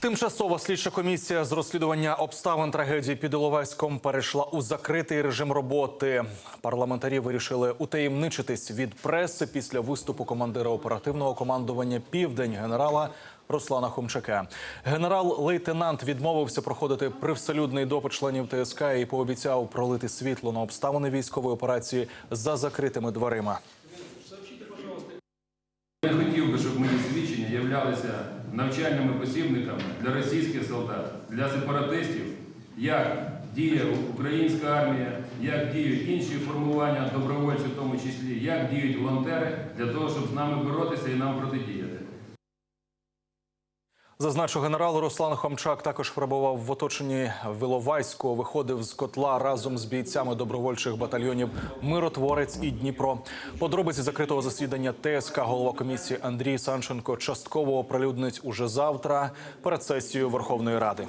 Тимчасова слідча комісія з розслідування обставин трагедії під Іловайськом перейшла у закритий режим роботи. Парламентарі вирішили утаємничитись від преси після виступу командира оперативного командування Південь генерала Руслана Хомчака. Генерал-лейтенант відмовився проходити привселюдний допит членів ТСК і пообіцяв пролити світло на обставини військової операції за закритими дверима. Я хотів би, щоб мої свідчення являлися навчальними посібниками для російських солдат, для сепаратистів, як діє українська армія, як діють інші формування добровольці, в тому числі, як діють волонтери для того, щоб з нами боротися і нам протидіяти. Зазначу, генерал Руслан Хомчак також перебував в оточенні Виловайського. Виходив з котла разом з бійцями добровольчих батальйонів Миротворець і Дніпро. Подробиці закритого засідання ТСК голова комісії Андрій Санченко частково оприлюднить уже завтра перед сесією Верховної Ради.